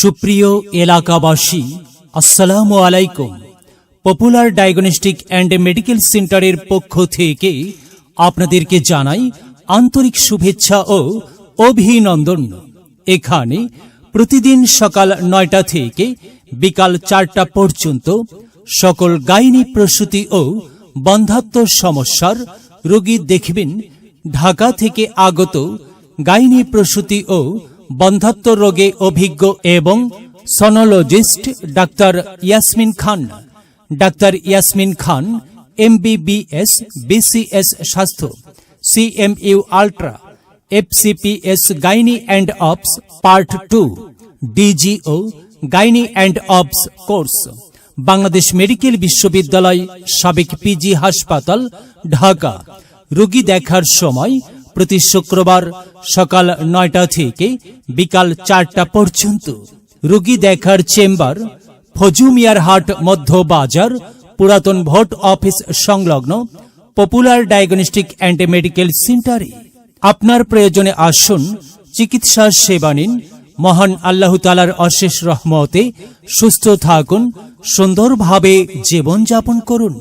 সুপ্রিয় এলাকাবাসী, আসসালামু আলাইকুম। পপুলার ডায়াগনস্টিক অ্যান্ড মেডিকেল সেন্টারের পক্ষ থেকে আপনাদেরকে জানাই আন্তরিক শুভেচ্ছা ও অভিনন্দন। এখানে প্রতিদিন সকাল নয়টা থেকে বিকাল চারটা পর্যন্ত সকল গাইনি প্রসূতি ও বন্ধাত্ম সমস্যার রোগী দেখবেন। ঢাকা থেকে আগত গাইনি প্রসূতি ও বন্ধাত্ম রোগে অভিজ্ঞ এবং sonologist doctor Yasmin Khan. Doctor Yasmin Khan, MBBS, BCS স্বাস্থ্য, CMU ultra, FCPS gynae and obs part two, DGO gynae and obs course, Bangladesh medical বিশ্ববিদ্যালয় সাবেক পিজি হাসপাতাল, ঢাকা। রোগী দেখার সময় প্রতি শুক্রবার সকাল নয়টা থেকে বিকাল চারটা পর্যন্ত রোগী দেখার চেম্বার, ফজুমিয়ার হাট, মধ্য বাজার, পুরাতন ভোট অফিস সংলগ্ন পপুলার ডায়াগনস্টিক অ্যান্ড মেডিকেল সেন্টারে। আপনার প্রয়োজনে আসুন, চিকিৎসা সেবা নিন, মহান আল্লাহ তালার অশেষ রহমতে সুস্থ থাকুন, সুন্দরভাবে জীবনযাপন করুন।